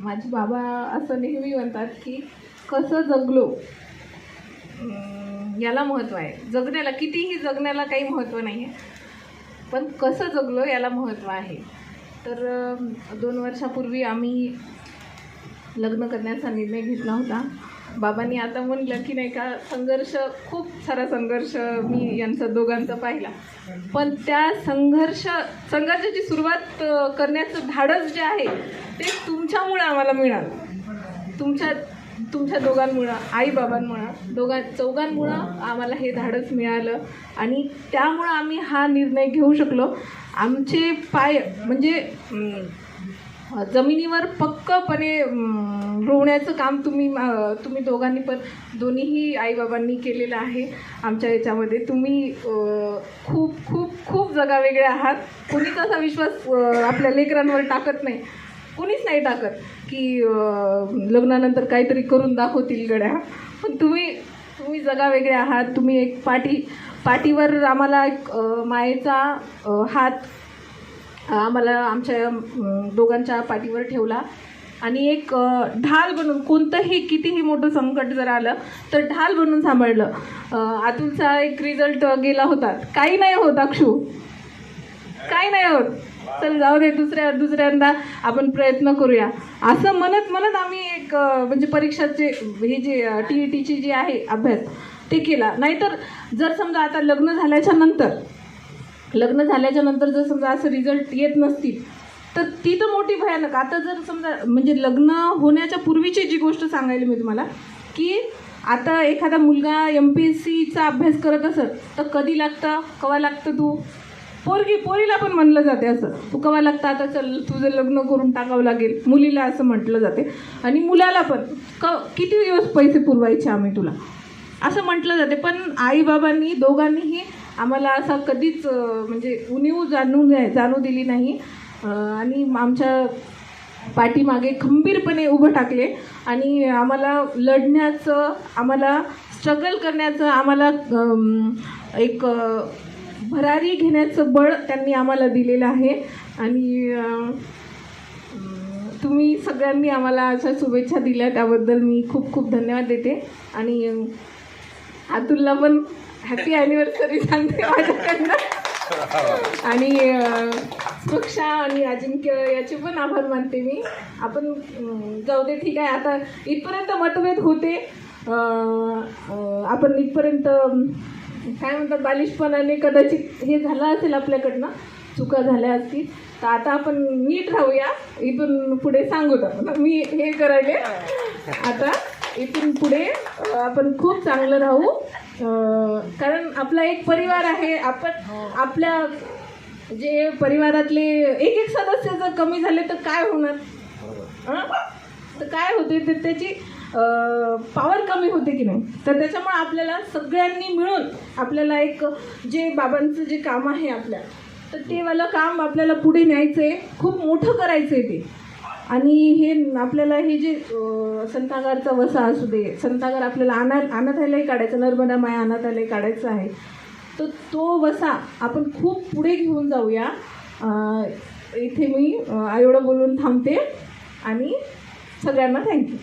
माझे बाबा असं नेहमी म्हणतात की कसं जगलो याला महत्त्व आहे. जगण्याला कितीही जगण्याला काही महत्त्व नाही आहे पण कसं जगलो याला महत्त्व आहे. तर दोन वर्षापूर्वी आम्ही लग्न करण्याचा निर्णय घेतला होता. बाबांनी आता म्हणलं की नाही का संघर्ष खूप सारा संघर्ष मी यांचा दोघांचा पाहिला. पण त्या संघर्ष संघर्षाची सुरुवात करण्याचं धाडस जे आहे ते तुमच्यामुळं आम्हाला मिळालं. तुमच्या तुमच्या दोघांमुळं आईबाबांमुळं दोघां चौघांमुळं आम्हाला हे धाडस मिळालं. आणि त्यामुळं आम्ही हा निर्णय घेऊ शकलो. आमचे पाय म्हणजे जमिनीवर पक्कपणे रोवण्याचं काम तुम्ही तुम्ही दोघांनी पण दोन्हीही आईबाबांनी केलेलं आहे आमच्या याच्यामध्ये. तुम्ही खूप खूप खूप खूप जगावेगळे आहात. कुणीच असा विश्वास आपल्या लेकरांवर टाकत नाही. कोणीच नाही टाकत की लग्नानंतर काहीतरी करून दाखवतील गड्या. पण तुम्ही तुम्ही जगावेगळे आहात. तुम्ही एक पाठी पाठीवर आम्हाला एक मायेचा हात आम्हाला आमच्या दोघांच्या पाठीवर ठेवला. आणि एक ढाल बनून कोणतंही कितीही मोठं संकट जर आलं तर ढाल बनून सांभाळलं. अतुलचा एक रिझल्ट गेला होता. काही नाही होत अक्षू. काही नाही होत. चल जाऊ दे दुसऱ्या दुसऱ्यांदा आपण प्रयत्न करूया. असं म्हणत म्हणत आम्ही एक म्हणजे परीक्षाचे हे जे टी ई टीची जी आहे अभ्यास ते केला. नाहीतर जर समजा आता लग्न झाल्याच्यानंतर लग्न झाल्याच्यानंतर जर समजा असं रिझल्ट येत नसतील तर ती तर मोठी भयानक. आता जर समजा म्हणजे लग्न होण्याच्या पूर्वीची जी गोष्ट सांगायला मी तुम्हाला की आता एखादा मुलगा एम पी एस सीचा अभ्यास करत असत तर कधी लागतं? कवा लागतं तू? पोरगी पोरीला पण म्हणलं जाते असं. तू कवा लागतं? आता चल तुझं लग्न करून टाकावं लागेल. मुलीला असं म्हटलं जाते. आणि मुलाला पण. क किती दिवस पैसे पुरवायचे आम्ही तुला? असं म्हटलं जाते. पण आईबाबांनी दोघांनीही आम्हाला असा कधीच म्हणजे उणीव जाणून जाणू दिली नाही. आणि आमच्या पाठीमागे खंबीरपणे उभं टाकले आणि आम्हाला लढण्याचं आम्हाला स्ट्रगल करण्याचं आम्हाला एक भरारी घेण्याचं बळ त्यांनी आम्हाला दिलेलं आहे. आणि तुम्ही सगळ्यांनी आम्हाला अशा शुभेच्छा दिल्या. त्याबद्दल मी खूप खूप धन्यवाद देते. आणि अतुलला पण हॅपी अॅनिव्हर्सरी सांगते माझ्याकडनं. आणि अं, आणि अजिंक्य याचे पण आभार मानते मी. आपण जाऊ दे ठीक आहे. आता इथपर्यंत मतभेद होते. आपण इथपर्यंत काय म्हणतात बालिशपणाने कदाचित हे झालं असेल आपल्याकडनं. चुका झाल्या असतील. तर आता आपण नीट राहूया. इथून पुढे सांगू आपण मी हे करायले. आता इथून पुढे आपण खूप चांगलं राहू. कारण आपला एक परिवार आहे. आपण आपल्या जे परिवारातले एक एक सदस्य जर कमी झाले तर काय होणार? हं? तर काय होते? तर त्याची पॉवर कमी होते की नाही? तर त्याच्यामुळे आपल्याला सगळ्यांनी मिळून आपल्याला एक जे बाबांचं जे काम आहे आपल्या तर ते वालं काम आपल्याला पुढे न्यायचं आहे खूप मोठं करायचं आहे ते. आणि हे आपल्याला हे जे संतागारचा वसा असू दे संतागार आपल्याला अनाथ अनाथालय काढायचं नर्मदा माया अनाथालय काढायचं आहे तर तो वसा आपण खूप पुढे घेऊन जाऊया. इथे मी एवढं बोलून थांबते आणि सगळ्यांना थँक्यू